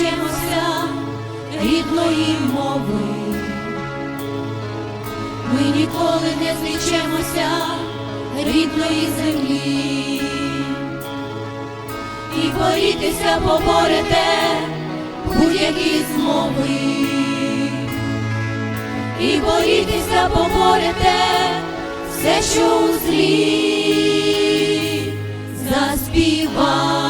зречемося рідної мови. Ми ніколи не зречемося рідної землі. І борітися поборете будь-які змови. І борітися поборете все, що у злі. Заспіваймо пісню за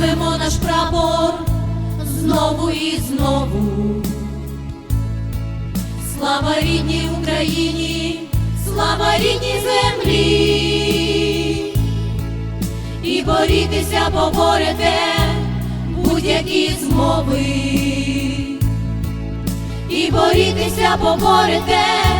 Підіймемо наш прапор знову і знову. Слава рідній Україні, слава рідній землі, і борітися поборете будь-які змови, і борітися поборете